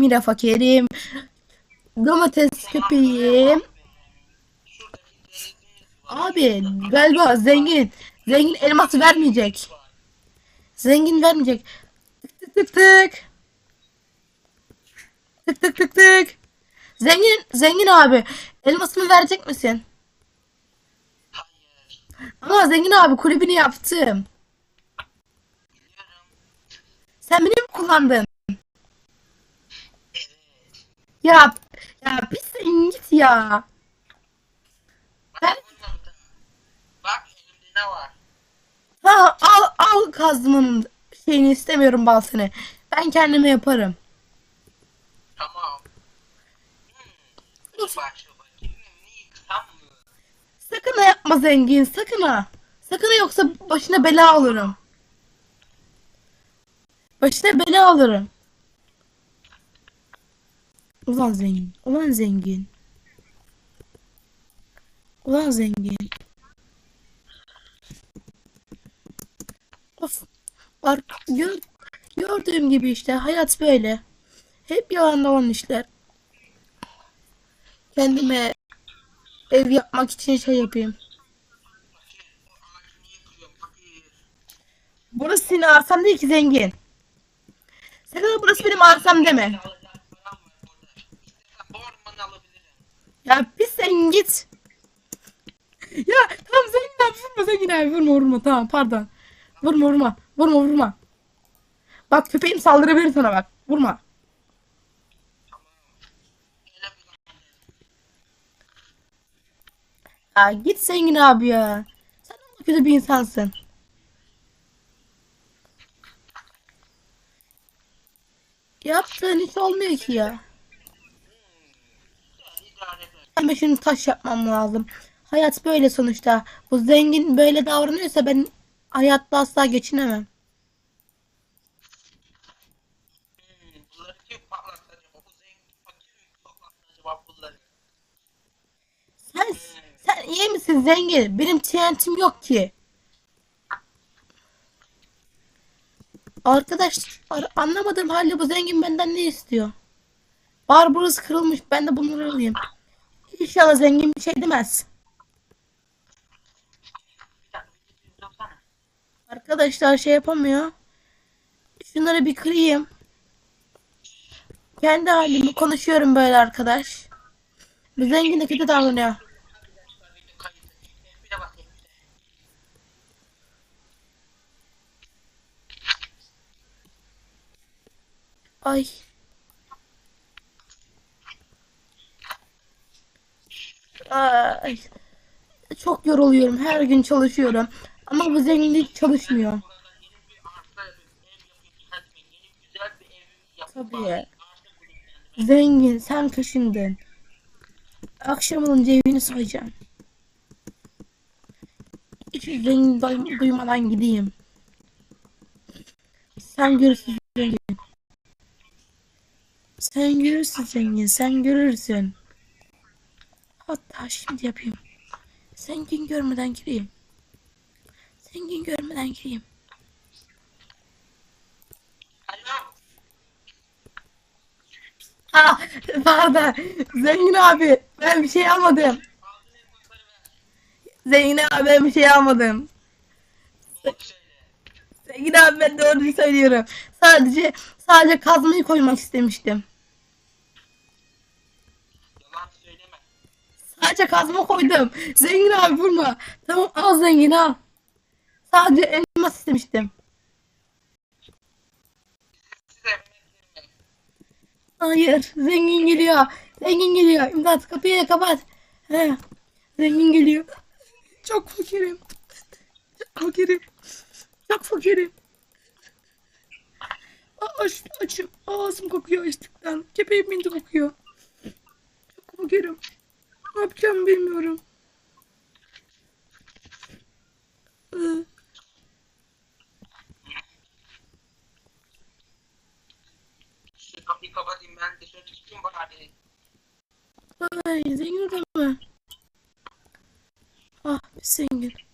yine fakirim. Domates köpeğim. Abi galiba zengin. Zengin elması vermeyecek. Zengin vermeyecek. Tık tık tık tık. Tık tık tık. Zengin, zengin abi. Elmasını verecek misin? Ama zengin abi kulübünü yaptım. Sen beni mi kullandın? Ya ya bir sen git ya. Ben Bak elimde ne var? ha, al al kazmanın şeyini istemiyorum balsını. Ben kendime yaparım. Tamam. Hmm. Sakın ha yapma zengin sakın ha. Sakın ha yoksa başına bela alırım. Başına bela alırım. Ulan zengin. Ulan zengin. Ulan zengin. Of. Var, gör, gördüğüm gibi işte hayat böyle. Hep yalan dolan işler. Kendime ev yapmak için şey yapayım. Burası senin arsan değil ki zengin. Sakın burası benim arsam deme. Ya bir sen git. Ya tamam zengin abi vurma zengin abi vurma vurma tamam pardon. Vurma vurma vurma vurma. Bak köpeğim saldırabilir sana bak vurma. Ya git zengin abi ya. Sen de kötü bir insansın. Yaptığın hiç olmuyor ki ya. Ben şimdi taş yapmam lazım. Hayat böyle sonuçta. Bu zengin böyle davranıyorsa ben hayatta asla geçinemem. Sen sen iyi misin zengin? Benim TNT'm yok ki. Arkadaşlar anlamadığım halde bu zengin benden ne istiyor? Bar burası kırılmış. Ben de bunları alayım. İnşallah zengin bir şey demez. Arkadaşlar şey yapamıyor. Şunları bir kırayım. Kendi halimi konuşuyorum böyle arkadaş. Bu zengin de kötü davranıyor. Ay. Ay. Çok yoruluyorum. Her gün çalışıyorum. Ama bu zenginlik çalışmıyor. Tabii. Zengin sen peşinden. Akşam olunca evini soyacağım. Hiç zengin duy- duymadan gideyim. Sen görürsün zengin. Sen görürsün zengin. Sen görürsün. Hatta şimdi yapayım. Zengin görmeden gireyim. Zengin görmeden gireyim. Ah pardon. Zengin abi ben bir şey almadım. Zengin abi ben bir şey almadım. Zengin abi ben doğruyu söylüyorum. Sadece sadece kazmayı koymak istemiştim. Yalan söyleme. Sadece kazma koydum. Zengin abi vurma. Tamam al zengin al. Sadece elmas istemiştim. Hayır zengin geliyor. Zengin geliyor. İmdat kapıyı kapat. He. Zengin geliyor. Çok fakirim. Çok fakirim. Çok fakirim. Aç, açım. Ağzım kokuyor açlıktan. Köpeğim de kokuyor. Çok fakirim. Ne yapacağımı bilmiyorum. Şu kapıyı ben dışarı çıkayım bari. Ay zengin orada mı? Ah bir.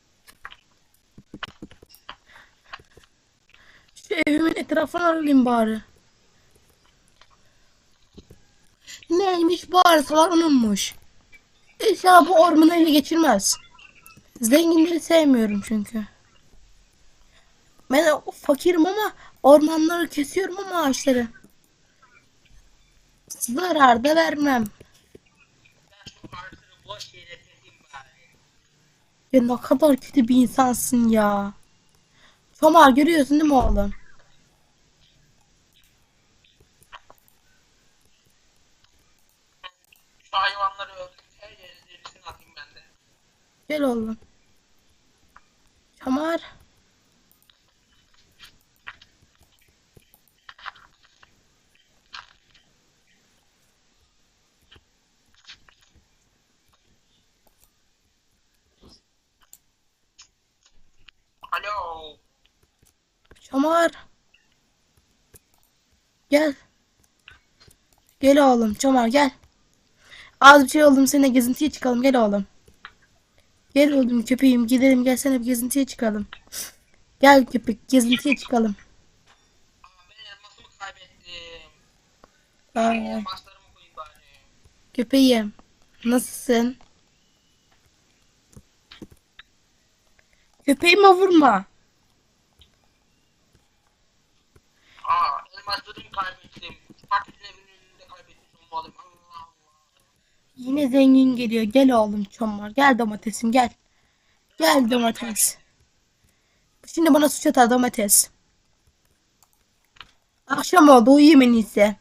Şu evimin etrafını alayım bari. neymiş bu arsalar onunmuş. İnşallah bu ormanı ele geçirmez. Zenginleri sevmiyorum çünkü. Ben fakirim ama ormanları kesiyorum ama ağaçları. Zarar da vermem. Ya ne kadar kötü bir insansın ya. Çomar görüyorsun değil mi oğlum? Şu hayvanları öldür. Her yere derisini atayım ben de. Gel oğlum. Çomar. Alo. Çomar. Gel. Gel oğlum Çomar gel. Az bir şey oldum seninle gezintiye çıkalım gel oğlum. Gel oğlum köpeğim gidelim gelsene bir gezintiye çıkalım. Gel köpek gezintiye çıkalım. Aa, ben elmasımı kaybettim. Aa, Elmaslarımı koyayım bari. köpeğim nasılsın? Köpeğime vurma. Aa elmaslarımı kaybettim. Parkın Yine zengin geliyor. Gel oğlum Çomar. Gel domatesim gel. Gel domates. Şimdi bana suç atar domates. Akşam oldu uyuyayım en iyisi.